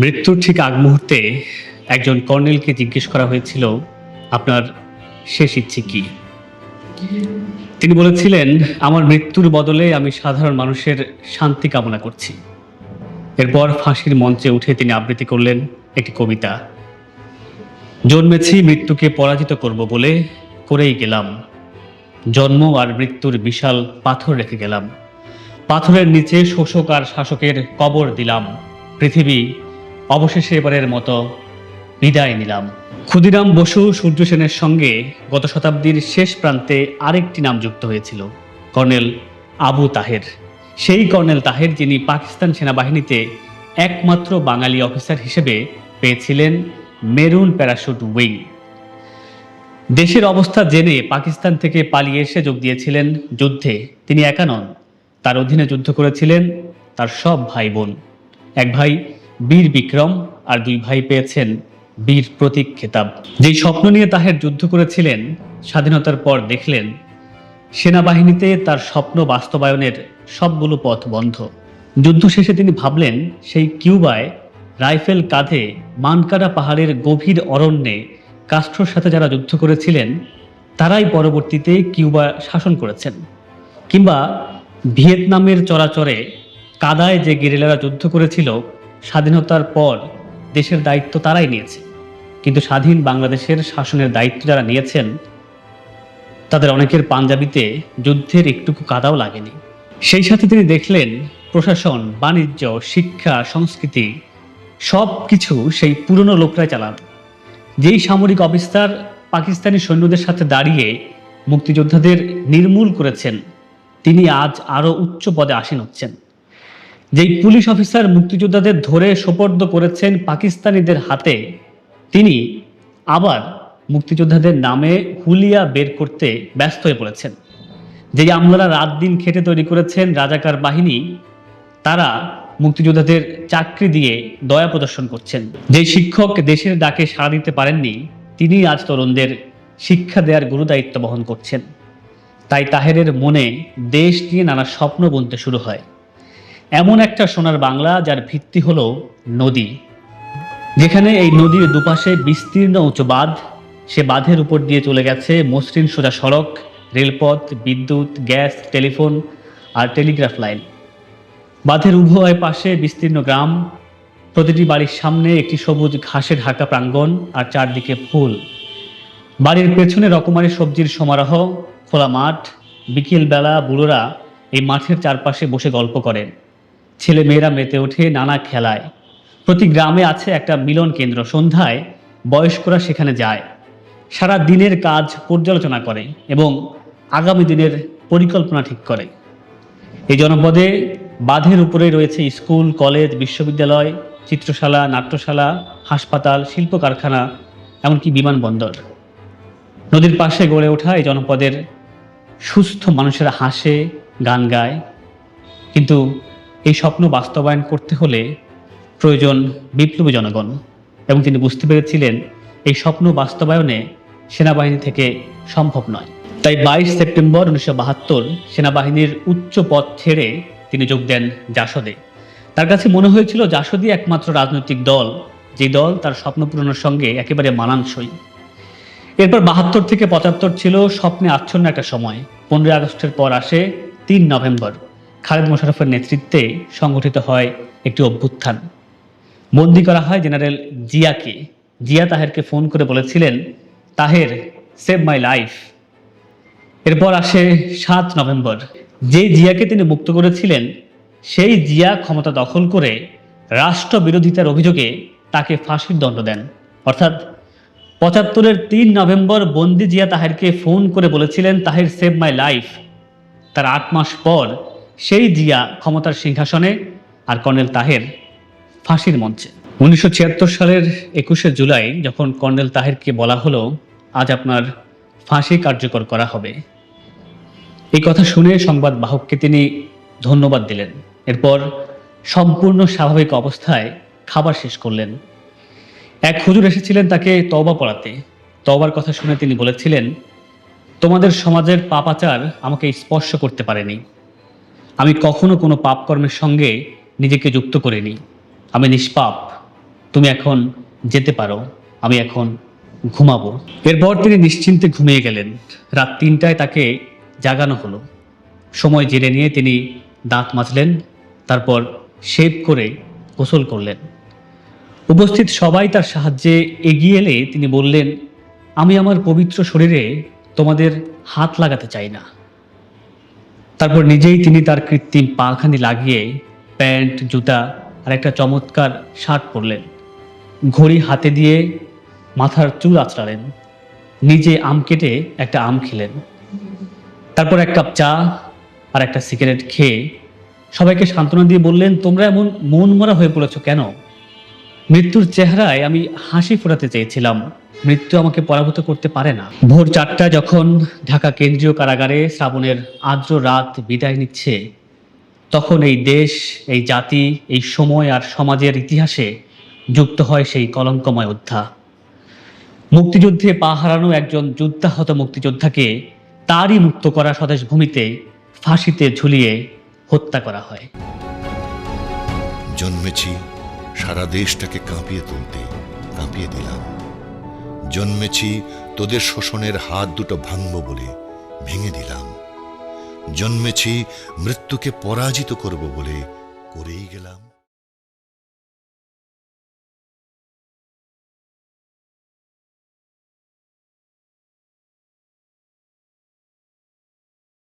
মৃত্যুর ঠিক আগ মুহূর্তে একজন কর্নেলকে জিজ্ঞেস করা হয়েছিল, আপনার শেষ ইচ্ছে কি? তিনি বলেছিলেন, আমার মৃত্যুর বদলে আমি সাধারণ মানুষের শান্তি কামনা করছি। এরপর ফাঁসির মঞ্চে উঠে তিনি আবৃত্তি করলেন একটি কবিতা, জন্মেছি মৃত্যুকে পরাজিত করব বলে করেই গেলাম। জন্ম আর মৃত্যুর বিশাল পাথর রেখে গেলাম। পাথরের নিচে শোষক আর শাসকের কবর দিলাম। পৃথিবী অবশেষে এবারের মতো বিদায় নিলাম। ক্ষুদিরাম বসু সূর্য সেনের সঙ্গে গত শতাব্দীর শেষ প্রান্তে আরেকটি নাম যুক্ত হয়েছিল, কর্নেল আবু তাহের। সেই কর্নেল তাহের যিনি পাকিস্তান সেনাবাহিনীতে একমাত্র বাঙালি অফিসার হিসেবে পেয়েছিলেন মেরুন প্যারাশুট উইং। দেশের অবস্থা জেনে পাকিস্তান থেকে পালিয়ে এসে যোগ দিয়েছিলেন যুদ্ধে। তিনি একা নন, তার অধীনে যুদ্ধ করেছিলেন তার সব ভাই বোন এক ভাই বীর বিক্রম আর দুই ভাই পেয়েছেন বীর প্রতীক খেতাব। যেই স্বপ্ন নিয়ে তাহের যুদ্ধ করেছিলেন, স্বাধীনতার পর দেখলেন, সেনাবাহিনীতে তার স্বপ্ন বাস্তবায়নের সবগুলো পথ বন্ধ। যুদ্ধ শেষে তিনি ভাবলেন, সেই কিউবায় রাইফেল কাঁধে মানকারা পাহাড়ের গভীর অরণ্যে কাস্ট্রোর সাথে যারা যুদ্ধ করেছিলেন, তারাই পরবর্তীতে কিউবা শাসন করেছেন। কিংবা ভিয়েতনামের চরাচরে কাদায় যে গেরিলারা যুদ্ধ করেছিল স্বাধীনতার পর দেশের দায়িত্ব তারাই নিয়েছে। কিন্তু স্বাধীন বাংলাদেশের শাসনের দায়িত্ব যারা নিয়েছেন, তাদের অনেকের পাঞ্জাবিতে যুদ্ধের একটুকু কাদাও লাগেনি। সেই সাথে তিনি দেখলেন প্রশাসন, বাণিজ্য, শিক্ষা, সংস্কৃতি সব কিছু সেই পুরনো লোকরাই চালান। যেই সামরিক অফিসার পাকিস্তানি সৈন্যদের সাথে দাঁড়িয়ে মুক্তিযোদ্ধাদের নির্মূল করেছেন, তিনি আজ আরও উচ্চ পদে আসীন হচ্ছেন। যেই পুলিশ অফিসার মুক্তিযোদ্ধাদের ধরে সোপর্দ করেছেন পাকিস্তানিদের হাতে, তিনি আবার মুক্তিযোদ্ধাদের নামে হুলিয়া বের করতে ব্যস্ত হয়ে পড়েছেন। যেই আমলারা রাত দিন খেটে তৈরি করেছেন রাজাকার বাহিনী, তারা মুক্তিযোদ্ধাদের চাকরি দিয়ে দয়া প্রদর্শন করছেন। যেই শিক্ষক দেশের ডাকে সাড়া দিতে পারেননি, তিনি আজ তরুণদের শিক্ষা দেওয়ার গুরুদায়িত্ব বহন করছেন। তাই তাহেরের মনে দেশ নিয়ে নানা স্বপ্ন বুনতে শুরু হয়। এমন একটা সোনার বাংলা যার ভিত্তি হল নদী। যেখানে এই নদীর দুপাশে বিস্তীর্ণ উঁচু বাঁধ, সে বাঁধের উপর দিয়ে চলে গেছে মসৃণ সোজা সড়ক, রেলপথ, বিদ্যুৎ, গ্যাস, টেলিফোন আর টেলিগ্রাফ লাইন। বাঁধের উভয় পাশে বিস্তীর্ণ গ্রাম, প্রতিটি বাড়ির সামনে একটি সবুজ ঘাসে ঢাকা প্রাঙ্গণ আর চারদিকে ফুল। বাড়ির পেছনে রকমারি সবজির সমারোহ, খোলা মাঠ, বিকেলবেলা বুড়োরা এই মাঠের চারপাশে বসে গল্প করেন ছেলে মেয়েরা মেতে ওঠে নানা খেলায়। প্রতি গ্রামে আছে একটা মিলন কেন্দ্র। সন্ধ্যায় বয়স্করা সেখানে যায়। সারা দিনের কাজ পর্যালোচনা করে এবং আগামী দিনের পরিকল্পনা ঠিক করে। এই জনপদে বাঁধের উপরে রয়েছে স্কুল, কলেজ, বিশ্ববিদ্যালয়, চিত্রশালা, নাট্যশালা, হাসপাতাল শিল্প কারখানা এমনকি বিমানবন্দর। নদীর পাশে গড়ে ওঠা এই জনপদের সুস্থ মানুষেরা হাসে, গান গায়। কিন্তু এই স্বপ্ন বাস্তবায়ন করতে হলে প্রয়োজন বিপ্লবী জনগণ। এবং তিনি বুঝতে পেরেছিলেন এই স্বপ্ন বাস্তবায়নে সেনাবাহিনী থেকে সম্ভব নয়। তাই বাইশ সেপ্টেম্বর উনিশশো বাহাত্তর সেনাবাহিনীর উচ্চ পদ ছেড়ে তিনি যোগ দেন জাসদে। তার কাছে মনে হয়েছিল জাসদই একমাত্র রাজনৈতিক দল, যে দল তার স্বপ্ন পূরণের সঙ্গে একেবারে মানানসই। এরপর বাহাত্তর থেকে পঁচাত্তর ছিল স্বপ্নে আচ্ছন্ন একটা সময়। পনেরোই আগস্টের পর আসে তিন নভেম্বর। খালেদ মোশারফের নেতৃত্বে সংগঠিত হয় একটি অভ্যুত্থান। বন্দি করা হয় জেনারেল জিয়াকে। জিয়া তাহেরকে ফোন করে বলেছিলেন, তাহের, সেভ মাই লাইফ। এরপর আসে সাত নভেম্বর। যে জিয়াকে তিনি মুক্ত করেছিলেন, সেই জিয়া ক্ষমতা দখল করে রাষ্ট্র বিরোধিতার অভিযোগে তাকে ফাঁসির দণ্ড দেন। অর্থাৎ পঁচাত্তরের তিন নভেম্বর বন্দি জিয়া তাহেরকে ফোন করে বলেছিলেন, তাহের, সেভ মাই লাইফ। তার আট মাস পর সেই জিয়া ক্ষমতার সিংহাসনে আর কর্নেল তাহের ফাঁসির মঞ্চে। উনিশশো ছিয়াত্তর সালের একুশে জুলাই যখন কর্নেল তাহেরকে বলা হলো, আজ আপনার ফাঁসি কার্যকর করা হবে। এই কথা শুনে সংবাদ বাহককে তিনি ধন্যবাদ দিলেন। এরপর সম্পূর্ণ স্বাভাবিক অবস্থায় খাবার শেষ করলেন। এক হুজুর এসেছিলেন তাকে তওবা পড়াতে। তওবার কথা শুনে তিনি বলেছিলেন, তোমাদের সমাজের পাপাচার আমাকে স্পর্শ করতে পারেনি। আমি কখনো কোনো পাপকর্মের সঙ্গে নিজেকে যুক্ত করিনি। আমি নিষ্পাপ। তুমি এখন যেতে পারো। আমি এখন ঘুমাবো। এরপর তিনি নিশ্চিন্তে ঘুমিয়ে গেলেন। রাত তিনটায় তাকে জাগানো হলো। সময় জেনে নিয়ে তিনি দাঁত মাজলেন, তারপর শেভ করে গোসল করলেন। উপস্থিত সবাই তার সাহায্যে এগিয়ে এলে তিনি বললেন, আমি আমার পবিত্র শরীরে তোমাদের হাত লাগাতে চাই না। তারপর নিজেই তিনি তার কৃত্রিম পাখানি লাগিয়ে প্যান্ট, জুতা আর একটা চমৎকার শার্ট পরলেন। ঘড়ি হাতে দিয়ে মাথার চুল আঁচড়ালেন। নিজে আম কেটে একটা আম খেলেন। তারপর এক কাপ চা আর একটা সিগারেট খেয়ে সবাইকে সান্ত্বনা দিয়ে বললেন, তোমরা এমন মন মরা হয়ে পড়েছ কেন? মৃত্যুর চেহারায় আমি হাসি ফোটাতে চেয়েছিলাম। মৃত্যু আমাকে পরাভূত করতে পারে না। ভোর চারটা যখন ঢাকা কেন্দ্রীয় কারাগারে শ্রাবণের আর্দ্র রাত বিদায় নিচ্ছে, তখন এই দেশ, এই জাতি, এই সময় আর সমাজের ইতিহাসে যুক্ত হয় সেই কলঙ্কময় অধ্যা মুক্তিযুদ্ধে পা হারানো একজন যুদ্ধাহত মুক্তিযোদ্ধাকে তারই মুক্ত করা স্বদেশ ভূমিতে ফাঁসিতে ঝুলিয়ে হত্যা করা হয়। জন্মেছি সারা দেশটাকে কাঁপিয়ে তুলতে, কাঁপিয়ে দিলাম। জন্মেছি তোদের শোষণের হাত দুটো ভাঙব বলে ভেঙে দিলাম। জন্মেছি মৃত্যুকে পরাজিত করব বলে করেই গেলাম।